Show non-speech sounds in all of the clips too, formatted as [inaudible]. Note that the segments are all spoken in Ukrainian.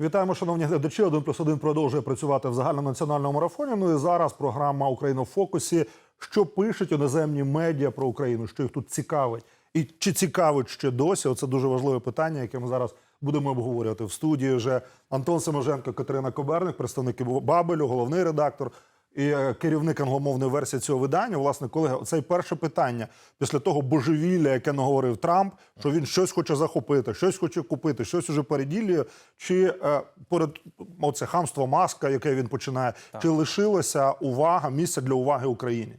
Вітаємо, шановні глядачі. Один плюс один продовжує працювати в загальнонаціональному марафоні. Ну і зараз програма Україна в фокусі. Що пишуть іноземні медіа про Україну? Що їх тут цікавить? І чи цікавить ще досі? Оце дуже важливе питання, яке ми зараз будемо обговорювати в студії. Вже Антон Семоженко, Катерина Коберник, представники Бабелю, головний редактор і е, керівник англомовної версії цього видання. Власне, колеги, це перше питання після того божевілля, яке наговорив Трамп, що він щось хоче захопити, щось хоче купити, щось уже переділює. Чи е, перед оце хамство маска, яке він починає, чи лишилася увага місце для уваги Україні?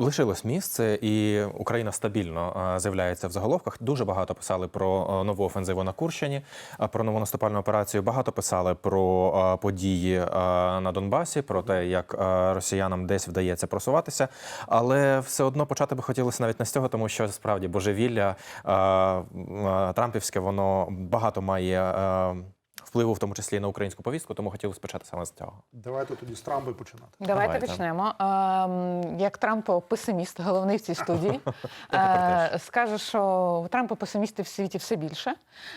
Лишилось місце, і Україна стабільно е, з'являється в заголовках. Дуже багато писали про е, нову офензиву на Курщині, е, про нову наступальну операцію. Багато писали про події на Донбасі, про те, як росіянам десь вдається просуватися. Але все одно почати би хотілося навіть не з цього, тому що справді божевілля Трампівське воно багато має. Впливу в тому числі на українську повістку, тому хотілося почати саме з цього. Давайте тоді з Трампа починати. Давайте, Давайте. почнемо. Ем, Як Трамп песиміст, головний в цій студії, [laughs] е, скаже, що Трампа песимістів в світі все більше.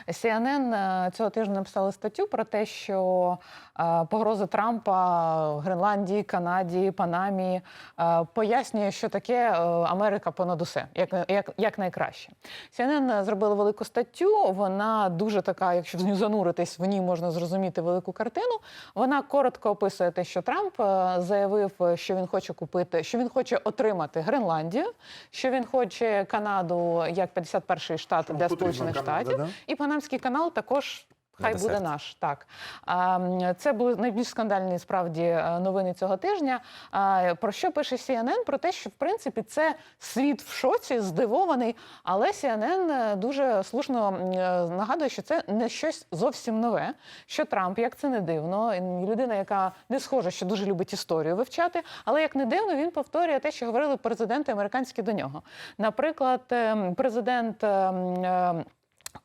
CNN е, цього тижня написали статтю про те, що е, погрози Трампа Гренландії, Канаді, Панамі пояснює, що таке Америка понад усе, як, як, як найкраще. CNN зробили велику статтю. Вона дуже така, якщо в нього зануритись, в ній можна зрозуміти велику картину. Вона коротко описує те, що Трамп е, заявив, що він хоче купити, що він хоче отримати Гренландію, що він хоче Канаду як 51-й штат для Сполучених Штатів, і Панамський канал також. Хай буде наш, так це були найбільш скандальні справді е, новини цього тижня. Про що пише CNN? Про те, що в принципі це світ в шоці, здивований. Але CNN е, дуже слушно е, нагадує, що це не щось зовсім нове. Що Трамп, як це не дивно, людина, яка не схожа, що дуже любить історію вивчати, але як не дивно, він повторює те, що говорили президенти американські до нього. Наприклад, ем, президент.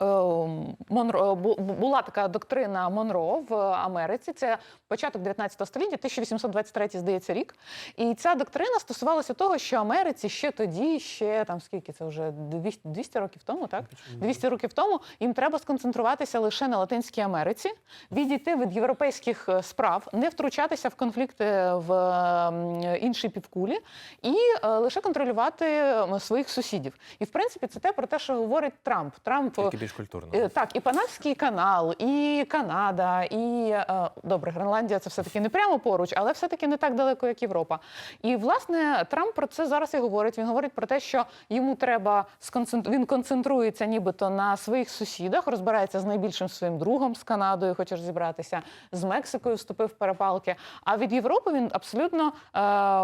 Ем, е, Е, Монро бу- була така доктрина Монро в Америці. Це початок 19 століття, 1823, здається, рік. І ця доктрина стосувалася того, що Америці ще тоді, ще там скільки це вже 200, 200 років тому, так 200 років тому їм треба сконцентруватися лише на Латинській Америці, відійти від європейських е, справ, не втручатися в конфлікти в м, іншій півкулі і е, лише контролювати своїх сусідів. І в принципі це те про те, що говорить Трамп. Трамп більш культурно. Е, Так, і Панамський канал, і Канада, і е, добре, Гренландія це все-таки не прямо поруч, але все-таки не так далеко, як Європа. І власне Трамп про це зараз і говорить. Він говорить про те, що йому треба сконцентру... він концентрується нібито на своїх сусідах, розбирається з найбільшим своїм другом з Канадою, хоче розібратися, з Мексикою вступив в перепалки. А від Європи він абсолютно е,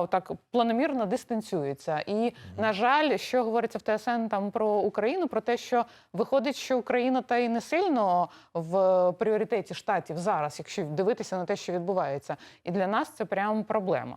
так планомірно дистанціюється. І на жаль, що говориться в ТСН там про Україну, про те, що виходить, що Україна та й не сильно в пріоритеті штатів зараз, якщо дивитися на те, що відбувається, і для нас це прямо проблема.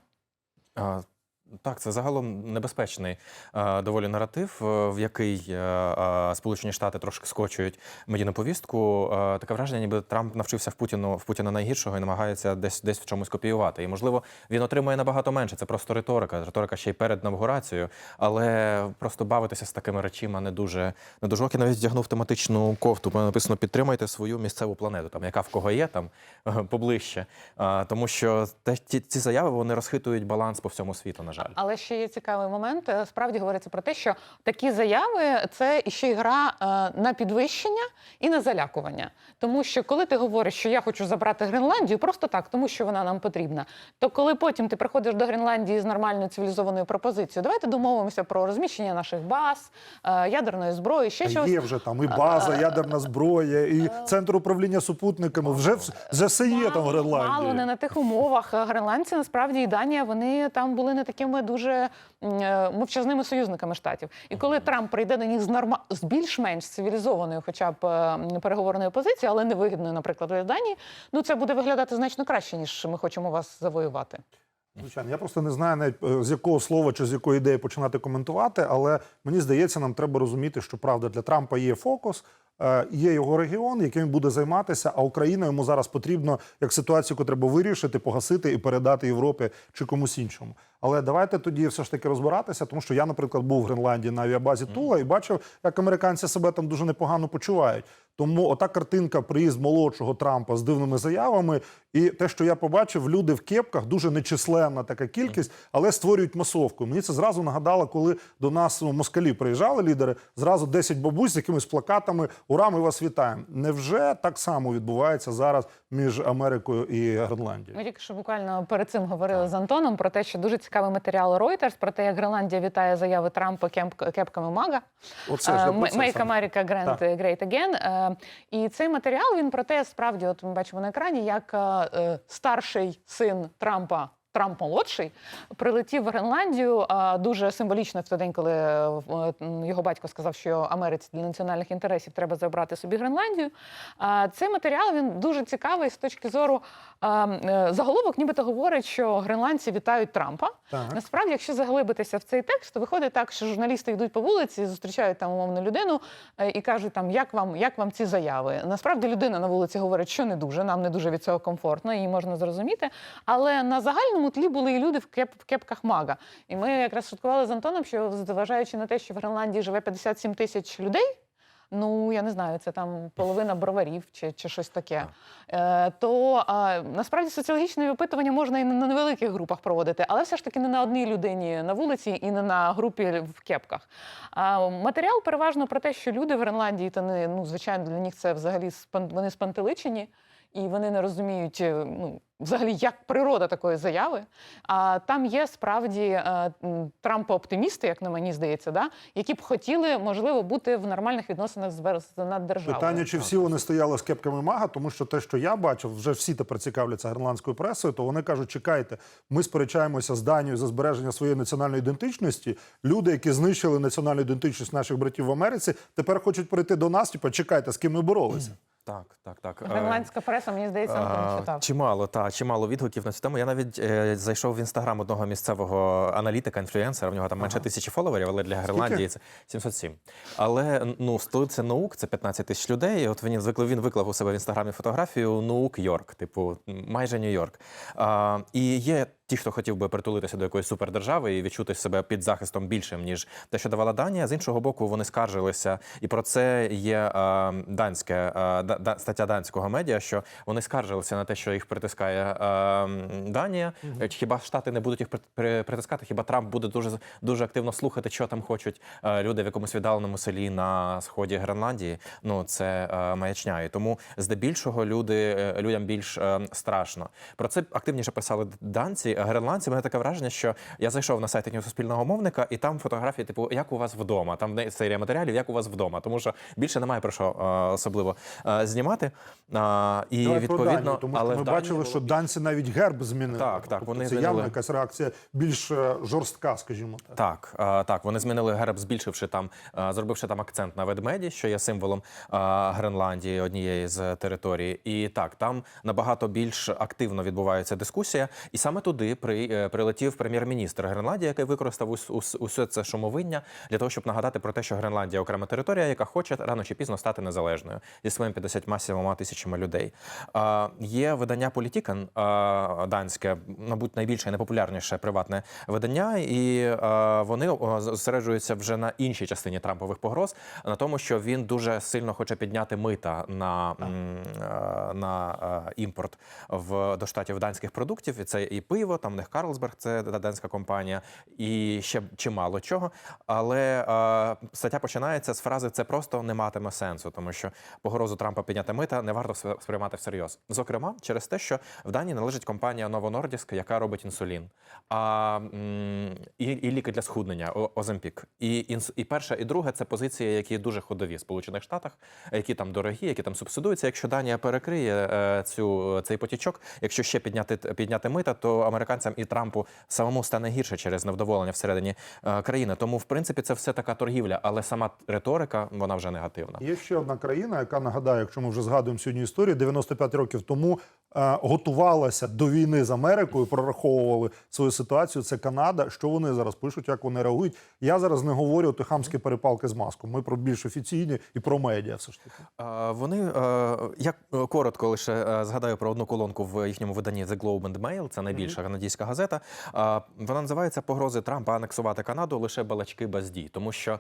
Так, це загалом небезпечний е, доволі наратив, е, в який е, Сполучені Штати трошки скочують медійну повістку. Таке враження, ніби Трамп навчився в Путіну в Путіна найгіршого і намагається десь десь в чомусь копіювати. І можливо він отримує набагато менше. Це просто риторика. Риторика ще й перед інаугурацією, але просто бавитися з такими речима не дуже не дуже. Я навіть вдягнув тематичну кофту. Мене написано підтримайте свою місцеву планету, там яка в кого є там [laughs] поближче. Тому що те, ті, ці заяви вони розхитують баланс по всьому світу. На жаль. Але ще є цікавий момент. Е, Справді говориться про те, що такі заяви це ще й гра е, на підвищення і на залякування. Тому що коли ти говориш, що я хочу забрати Гренландію, просто так, тому що вона нам потрібна. То коли потім ти приходиш до Гренландії з нормальною цивілізованою пропозицією, давайте домовимося про розміщення наших баз, е, ядерної зброї, ще Та щось. є вже там і база, ядерна зброя, і центр управління супутниками. Вже вже все є там в Мало не на тих умовах. Гренландці насправді і Данія вони там були не такими дуже е, мовчазними союзниками штатів. І коли Трамп прийде до них з норма з більш-менш цивілізованою, хоча б переговорною позицією, але невигідною, наприклад, для Данії, ну це буде виглядати значно краще, ніж ми хочемо вас завоювати. Звичайно, я просто не знаю навіть е, з якого слова чи з якої ідеї починати коментувати, але мені здається, нам треба розуміти, що правда для Трампа є фокус. Е, Є його регіон, яким він буде займатися, а Україна йому зараз потрібно як ситуацію, яку треба вирішити, погасити і передати Європі чи комусь іншому. Але давайте тоді все ж таки розбиратися, тому що я, наприклад, був в Гренландії на авіабазі Тула і бачив, як американці себе там дуже непогано почувають. Тому ота картинка приїзд молодшого Трампа з дивними заявами, і те, що я побачив, люди в кепках дуже нечисленна така кількість, але створюють масовку. Мені це зразу нагадало, коли до нас ну, москалі приїжджали лідери, зразу 10 бабусь з якимись плакатами Ура, ми вас вітаємо. Невже так само відбувається зараз між Америкою і Гренландією? Ми тільки що буквально перед цим говорили з Антоном про те, що дуже цікавий матеріал Reuters про те, як Гренландія вітає заяви Трампа кепками Мага. Е, Make. America Grand, Так. Great Again. Е, І цей матеріал він про те, справді, от ми бачимо на екрані, як е, старший син Трампа. Трамп молодший прилетів в Гренландію дуже символічно в той день, коли е, м, його батько сказав, що Америці для національних інтересів треба забрати собі Гренландію. А, Цей матеріал він дуже цікавий з точки зору е, заголовок, нібито говорить, що гренландці вітають Трампа. Так. Насправді, якщо заглибитися в цей текст, то виходить так, що журналісти йдуть по вулиці, зустрічають там умовну людину е, і кажуть, там як вам, як вам ці заяви. Насправді людина на вулиці говорить, що не дуже, нам не дуже від цього комфортно, її можна зрозуміти. Але на загальному тлі були і люди в, кеп, в кепках мага. І ми якраз шуткували з Антоном, що зважаючи на те, що в Гренландії живе 57 тисяч людей. Ну, я не знаю, це там половина броварів чи, чи щось таке. Е, то а, насправді соціологічне опитування можна і на невеликих групах проводити, але все ж таки не на одній людині на вулиці і не на групі в кепках. А, матеріал переважно про те, що люди в Гренландії, та не ну, звичайно, для них це взагалі спан- вони спантеличені. І вони не розуміють е, ну, взагалі, як природа такої заяви. А там є справді е, м, Трампа-оптимісти, як на мені здається, да? які б хотіли, можливо, бути в нормальних відносинах з наддержавою. Питання, чи всі вони стояли з кепками мага, тому що те, що я бачив, вже всі тепер цікавляться гренландською пресою, то вони кажуть, чекайте, ми сперечаємося з Данією за збереження своєї національної ідентичності. Люди, які знищили національну ідентичність наших братів в Америці, тепер хочуть прийти до нас, типу, чекайте, з ким ми боролися. Так, так, так. Е, Гренландська преса, мені здається, Антон читав. Чимало, та чимало відгуків на цю тему. Я навіть е, зайшов в інстаграм одного місцевого аналітика, інфлюенсера. В нього там менше тисячі фоловерів, але для Гренландії це 707. Але ну, столиця наук це 15 тисяч людей. І от він виклав, він виклав у себе в інстаграмі фотографію наук Йорк, типу майже Нью-Йорк. І є ті, хто хотів би притулитися до якоїсь супердержави і відчути себе під захистом більшим, ніж те, що давала Данія. З іншого боку, вони скаржилися, і про це є е, данське е, стаття данського медіа, що вони скаржилися на те, що їх притискає е, Данія. Хіба штати не будуть їх при- при- притискати? Хіба Трамп буде дуже дуже активно слухати, що там хочуть е, люди в якомусь віддаленому селі на сході Гренландії? Ну це е, маячня. І тому здебільшого люди людям більш е, страшно. Про це активніше писали данці. Гренландці мене таке враження, що я зайшов на сайт суспільного мовника, і там фотографії, типу, як у вас вдома. Там серія матеріалів, як у вас вдома, тому що більше немає про що е, особливо е, знімати. І Давай про Данію, тому але ми бачили, було що данці навіть герб змінили. Так, так, Тобто вони це змінили. явно якась реакція більш е, жорстка, скажімо так. Так, так, вони змінили герб, збільшивши там, зробивши там акцент на ведмеді, що є символом Гренландії, однієї з територій. І так, там набагато більш активно відбувається дискусія. І саме туди при, е, прилетів прем'єр-міністр Гренландії, який використав ус, ус, усе це шумовиння для того, щоб нагадати про те, що Гренландія окрема територія, яка хоче рано чи пізно стати незалежною зі своїми 57 тисячами людей. А, є видання Політікан данське, мабуть, найбільше і найпопулярніше приватне видання, і вони зосереджуються вже на іншій частині Трампових погроз, на тому, що він дуже сильно хоче підняти мита на, е, на е, імпорт в до штатів данських продуктів. І це і пиво, там в них Карлсберг, це данська компанія, і ще чимало чого. Але е, стаття починається з фрази Це просто не матиме сенсу, тому що погрозу Трампа підняти мита не варто сприймати всерйоз. Зокрема, через те, що в Данії належить компанія Nordisk, яка робить інсулін, а і, і ліки для схуднення Оземпік. І і перше, і друге це позиції, які дуже ходові в Сполучених Штатах, які там дорогі, які там субсидуються. Якщо Данія перекриє е, цю цей потічок, якщо ще підняти підняти мита, то американцям і Трампу самому стане гірше через невдоволення всередині е, країни. Тому, в принципі, це все така торгівля, але сама риторика вона вже негативна. Є ще одна країна, яка нагадаю, якщо ми вже згадуємо сьогодні історію, 95 років тому е, готувалася до війни з Америкою, прораховували свою ситуацію. Це Канада. Що вони зараз пишуть, як вони реагують? Я зараз не говорю ти хамські перепалки з маском. Ми про більш офіційні і про медіа. Все ж таки. Е, Вони я коротко лише згадаю про одну колонку в їхньому виданні The Globe and Mail, це найбільша канадська газета. Вона називається Погрози Трампа анексувати Канаду лише балачки без дій, тому що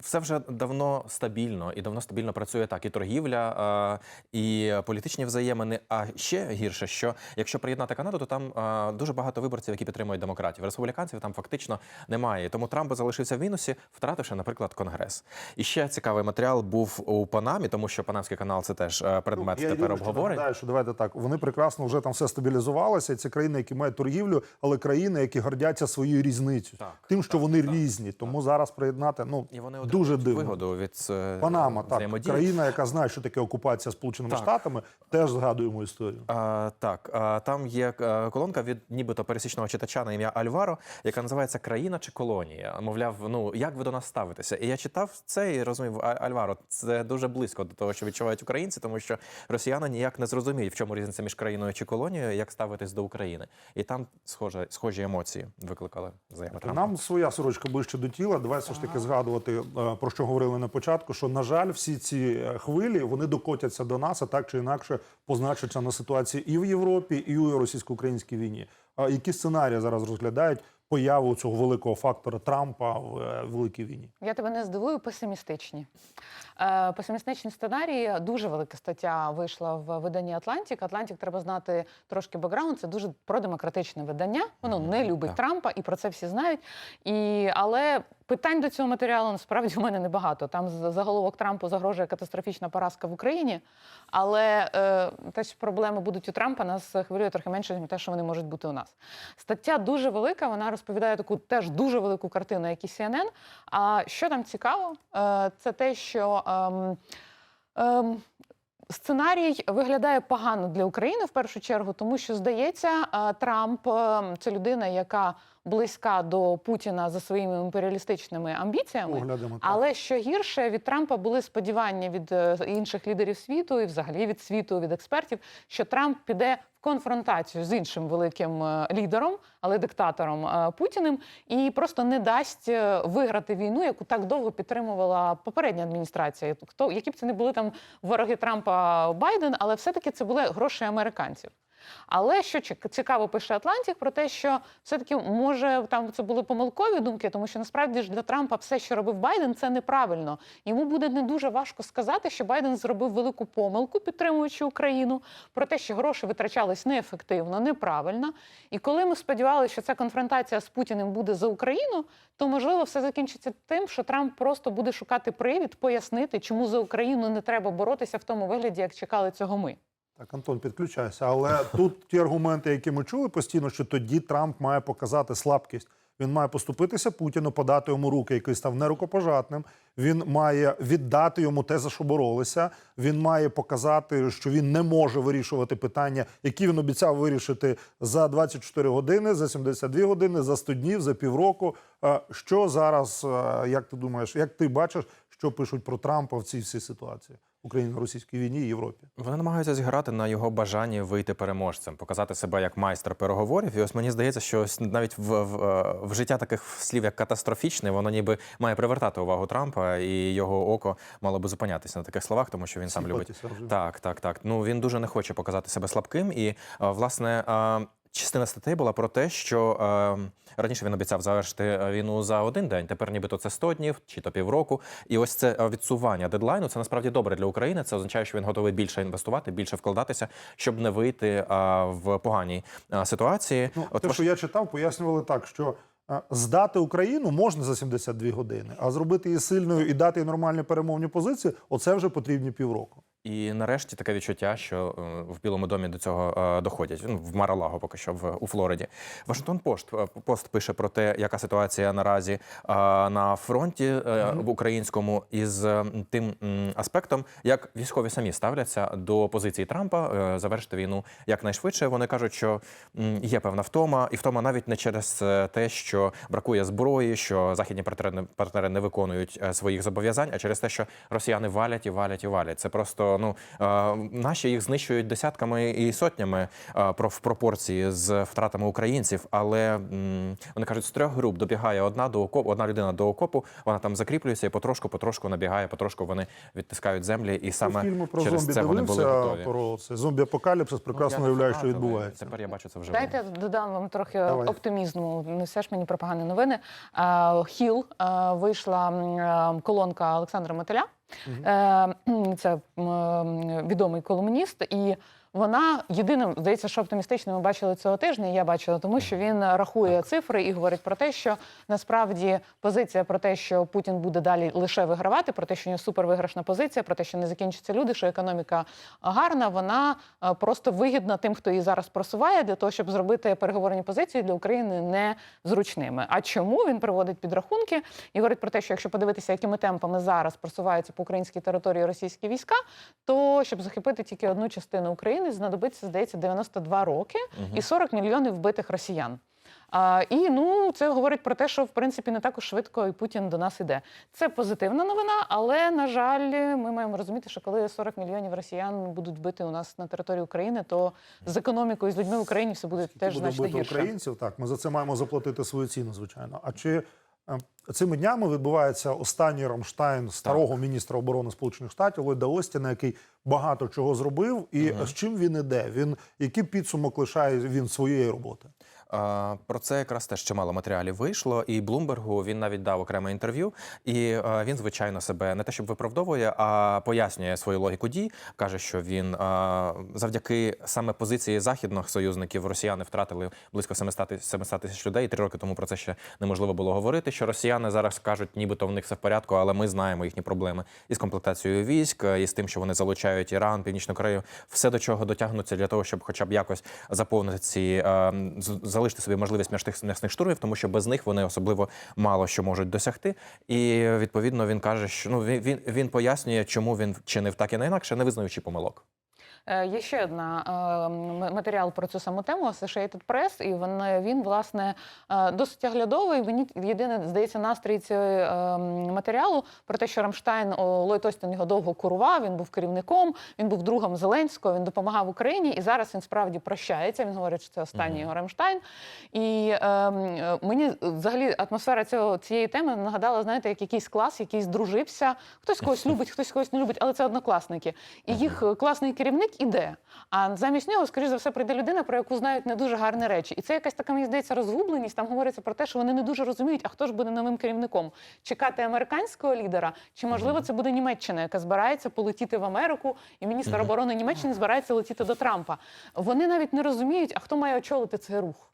все вже давно стабільно і давно стабільно працює так. І торгівля, і політичні взаємини. А ще гірше, що якщо приєднати Канаду, то там дуже багато виборців, які підтримують демократів. Республіканців там фактично немає. Тому Трамп залишився в мінусі, втративши, наприклад, конгрес. І ще цікавий матеріал був у Панамі, тому що Панамський канал це теж е, предмет Ну, я тепер обговорень. що давайте так. Вони прекрасно вже там все стабілізувалося. Це країни, які мають торгівлю, але країни, які гордяться своєю різницею, Так, тим, що вони різні. Тому зараз приєднати ну І вони дуже дивно. вигоду від е, Панама, так країна, яка знає, що таке окупація Сполученими Так. Штатами, теж згадуємо історію. А, так, а, там є е, колонка від нібито пересічного читача на ім'я Альваро, яка називається Країна чи колонія. Мовляв, ну як ви до нас ставитеся? І я читав це і розумів, Альваро, це дуже близько до того, що відчувають українці, тому що росіяни ніяк не зрозуміють, в чому різниця між країною чи колонією, як ставитись до України. І там схоже, схожі емоції викликали заяви Трампа. Нам своя сорочка ближче до тіла. Давай все ж таки згадувати е, про що говорили на початку. Що на жаль, всі ці е, хвилі вони докотяться до нас, а так чи інакше позначаться на ситуації і в Європі, і у російсько-українській війні. А які сценарії зараз розглядають появу цього великого фактора Трампа в е, великій війні? Я тебе не здивую, песимістичні. Е, песимістичні сценарії. Дуже велика стаття вийшла в виданні Атлантик. Атлантик треба знати трошки бекграунд. Це дуже продемократичне видання. Воно не любить Так. Трампа, і про це всі знають. І, але питань до цього матеріалу насправді у мене небагато. Там заголовок Трампу загрожує катастрофічна поразка в Україні. Але е, те, що проблеми будуть у Трампа, нас хвилює трохи менше, ніж те, що вони можуть бути у нас. Стаття дуже велика. Вона розповідає таку теж дуже велику картину, як і CNN. А що там цікаво, е, це те, що ем, ем, сценарій виглядає погано для України в першу чергу, тому що здається, е, Трамп е, це людина, яка близька до Путіна за своїми імперіалістичними амбіціями. Але що гірше від Трампа були сподівання від е, інших лідерів світу і взагалі від світу, від експертів, що Трамп піде конфронтацію з іншим великим е, лідером, але диктатором е, Путіним, і просто не дасть виграти війну, яку так довго підтримувала попередня адміністрація. Хто які б це не були там вороги Трампа Байден, але все-таки це були гроші американців. Але що цікаво пише Атлантик про те, що все-таки може там це були помилкові думки, тому що насправді ж для Трампа все, що робив Байден, це неправильно. Йому буде не дуже важко сказати, що Байден зробив велику помилку, підтримуючи Україну, про те, що гроші витрачались неефективно, неправильно. І коли ми сподівалися, що ця конфронтація з Путіним буде за Україну, то можливо все закінчиться тим, що Трамп просто буде шукати привід, пояснити, чому за Україну не треба боротися в тому вигляді, як чекали цього ми. Так, Антон, підключайся. Але тут ті аргументи, які ми чули постійно, що тоді Трамп має показати слабкість. Він має поступитися Путіну, подати йому руки, який став нерукопожатним. Він має віддати йому те, за що боролися. Він має показати, що він не може вирішувати питання, які він обіцяв вирішити за 24 години, за 72 години, за 100 днів, за півроку. Е, Що зараз, е, як ти думаєш, як ти бачиш, що пишуть про Трампа в цій всій ситуації Україно-російській війні і Європі? Вони намагаються зіграти на його бажанні вийти переможцем, показати себе як майстер переговорів. І ось мені здається, що навіть в, в, е, в життя таких слів, як катастрофічний, воно ніби має привертати увагу Трампа, і його око мало би зупинятися на таких словах, тому що він сам любить. Так, так, так. Ну він дуже не хоче показати себе слабким. І е, власне е, частина статей була про те, що е, раніше він обіцяв завершити е, війну за один день. Тепер нібито це 100 днів чи то півроку. І ось це е, відсування дедлайну. Це насправді добре для України. Це означає, що він готовий більше інвестувати, більше вкладатися, щоб не вийти е, в поганій е, ситуації. Ну, От те, ваш- що я читав, пояснювали так, що е, здати Україну можна за 72 години, а зробити її сильною і дати їй нормальні перемовні позиції оце вже потрібні півроку. І нарешті таке відчуття, що е, в Білому домі до цього е, доходять. Ну, в Маралаго поки що в у Флориді. Вашингтон Пост е, пост пише про те, яка ситуація наразі на фронті в українському із тим аспектом, як військові самі ставляться до позиції Трампа завершити війну якнайшвидше. Вони кажуть, що є певна втома, і втома навіть не через те, що бракує зброї, що західні партнери, не виконують своїх зобов'язань, а через те, що росіяни валять і валять і валять. Це просто що ну е, наші їх знищують десятками і сотнями е, в пропорції з втратами українців. Але вони кажуть, з трьох груп добігає одна до окопу, одна людина до окопу. Вона там закріплюється і потрошку, потрошку набігає, потрошку вони відтискають землі, і саме Фільми про через зомбі це вони були готові. про це зомбі апокаліпсис. Прекрасно Ну, уявляю, що відбувається. Тепер я бачу це вже. Дайте додам вам трохи Давай. оптимізму. Не все ж мені про погані новини. Е, Хіл вийшла колонка Олександра Мотиля. Е, Це відомий колумніст, і вона єдиним, здається, що оптимістично ми бачили цього тижня. Я бачила, тому що він рахує цифри і говорить про те, що насправді позиція про те, що Путін буде далі лише вигравати, про те, що у нього супервиграшна позиція, про те, що не закінчаться люди, що економіка гарна, вона е, просто вигідна тим, хто її зараз просуває, для того, щоб зробити переговорні позиції для України незручними. А чому він приводить підрахунки і говорить про те, що якщо подивитися, якими темпами зараз просуваються по українській території російські війська, то щоб захопити тільки одну частину України, знадобиться, здається, 92 роки і 40 мільйонів вбитих росіян. А, і ну це говорить про те, що в принципі не так уж швидко і Путін до нас іде. Це позитивна новина, але на жаль, ми маємо розуміти, що коли 40 мільйонів росіян будуть бити у нас на території України, то з економікою з людьми в Україні все буде теж буде значно бити гірше. українців. Так, ми за це маємо заплатити свою ціну, звичайно. А чи цими днями відбувається останній Рамштайн старого міністра оборони Сполучених Штатів Ллойда Остіна, який багато чого зробив, і з чим він іде? Він який підсумок лишає він своєї роботи? Про це якраз теж чимало матеріалів вийшло, і Блумбергу він навіть дав окреме інтерв'ю. І е, він, звичайно, себе не те, щоб виправдовує, а пояснює свою логіку дій. каже, що він е, завдяки саме позиції західних союзників росіяни втратили близько 700 тисяч- людей. Три роки тому про це ще неможливо було говорити. Що росіяни зараз кажуть, нібито в них все в порядку, але ми знаємо їхні проблеми із комплектацією військ, і з тим, що вони залучають Іран, Північну Корею, все до чого дотягнуться для того, щоб хоча б якось заповнити ці е, з- залишити собі можливість м'ясних штурмів, тому що без них вони особливо мало що можуть досягти. І відповідно він каже, що ну він, він пояснює, чому він чинив так і не інакше, не визнаючи помилок. Е, Є ще одна е, матеріал про цю саму тему Associated Press, і він, він власне е, досить оглядовий. Мені єдине здається настрій цього е, матеріалу про те, що Рамштайн о, Ллойд Остін його довго курував. Він був керівником, він був другом Зеленського, він допомагав Україні, і зараз він справді прощається. Він говорить, що це останній його Рамштайн. І е, е, мені взагалі атмосфера цього цієї теми нагадала, знаєте, як якийсь клас, який здружився. Хтось когось [laughs] любить, хтось когось не любить, але це однокласники. І їх класний керівник іде. А замість нього, скоріш за все, прийде людина, про яку знають не дуже гарні речі. І це якась така, мені здається, розгубленість. Там говориться про те, що вони не дуже розуміють, а хто ж буде новим керівником. Чекати американського лідера, чи можливо це буде Німеччина, яка збирається полетіти в Америку, і міністр оборони Німеччини збирається летіти до Трампа. Вони навіть не розуміють, а хто має очолити цей рух.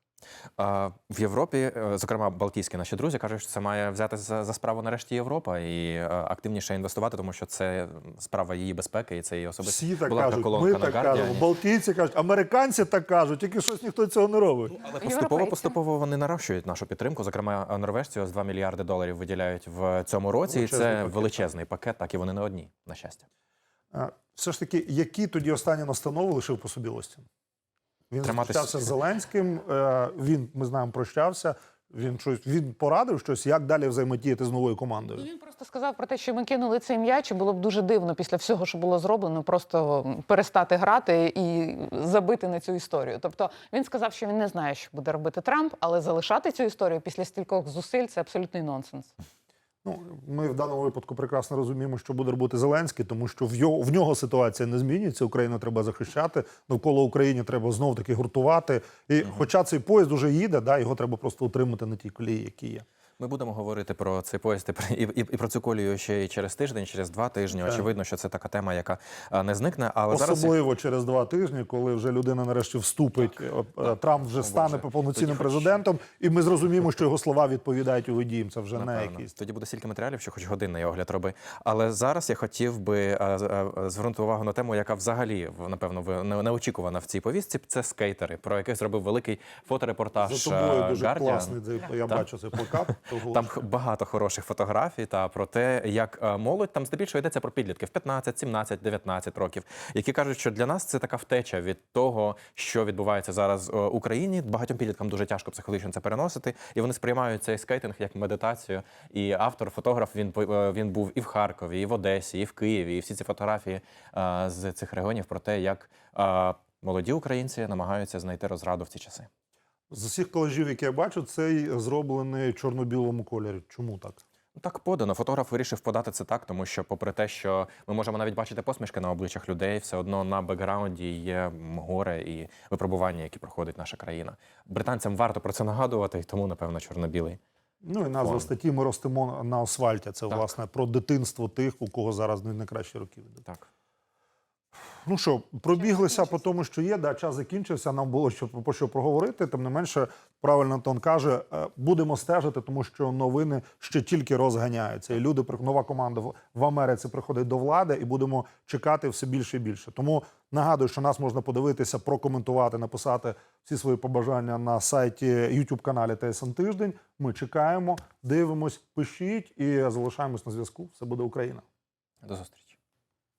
В Європі, е, зокрема, Балтійські наші друзі кажуть, що це має взяти за, за справу нарешті Європа і е, активніше інвестувати, тому що це справа її безпеки, і це її особисто. Всі так Була кажуть, колонка ми на так кажемо, Балтійці кажуть, американці так кажуть, тільки щось ніхто цього не робить. Але поступово поступово вони нарощують нашу підтримку. Зокрема, норвежці ось 2 мільярди доларів виділяють в цьому році. і це пакет, величезний пакет, так і вони не одні, на щастя. А, Все ж таки, які тоді останні настанови лишив по собі Остін? Він Триматись- зустрічався з Зеленським, е, він, ми знаємо, прощався. Він щось він порадив щось, як далі взаємодіяти з новою командою. Він просто сказав про те, що ми кинули цей м'яч, і було б дуже дивно після всього, що було зроблено, просто перестати грати і забити на цю історію. Тобто він сказав, що він не знає, що буде робити Трамп, але залишати цю історію після стількох зусиль це абсолютний нонсенс. Ну, ми в даному випадку прекрасно розуміємо, що буде робити Зеленський, тому що в його, в нього ситуація не змінюється. Україну треба захищати. Навколо України треба знов таки гуртувати. І хоча цей поїзд уже їде, да, його треба просто утримати на тій колії, які є. Ми будемо говорити про цей поїзд і, і, і, і про цю колію ще й через тиждень, через два тижні. Очевидно, що це така тема, яка не зникне. Але зараз Особливо через два тижні, коли вже людина нарешті вступить, е, е, Трамп вже стане Боже. повноцінним Тоді хоч- президентом, і ми зрозуміємо, що його слова відповідають його діям. Це вже не Напевно. якісь. Тоді буде стільки матеріалів, що хоч годинний огляд роби. Але зараз я хотів би е, звернути увагу на тему, яка взагалі напевно ви не, не в цій повістці. Це скейтери, про яких зробив великий фоторепортаж За тобою дуже Guardian. класний. Я Так. бачу цей плакат. [laughs] Того Там багато хороших фотографій та про те, як е, молодь там здебільшого йдеться про підлітків 15, 17, 19 років, які кажуть, що для нас це така втеча від того, що відбувається зараз е, в Україні. Багатьом підліткам дуже тяжко психологічно це переносити, і вони сприймають цей скейтинг як медитацію. І автор, фотограф, він е, він був і в Харкові, і в Одесі, і в Києві. І всі ці фотографії з цих регіонів про те, як молоді українці намагаються знайти розраду в ці часи. З усіх колажів, які я бачу, цей зроблений в чорно-білому кольорі. Чому так? Ну, Так подано. Фотограф вирішив подати це так, тому що, попри те, що ми можемо навіть бачити посмішки на обличчях людей, все одно на бекграунді є горе і випробування, які проходить наша країна. Британцям варто про це нагадувати, і тому, напевно, чорно-білий. Ну і назва Фон. статті Ми ростемо на асфальті. Це Так. власне про дитинство тих, у кого зараз не найкращі роки. Так. Ну що, пробіглися по тому, що є. Да, час закінчився. Нам було що про що проговорити. Тим не менше, правильно Антон каже, е, будемо стежити, тому що новини ще тільки розганяються. І люди нова команда в- Америці приходить до влади, і будемо чекати все більше і більше. Тому нагадую, що нас можна подивитися, прокоментувати, написати всі свої побажання на сайті youtube каналі ТСН Тиждень. Ми чекаємо, дивимось, пишіть і залишаємось на зв'язку. Все буде Україна. До зустрічі.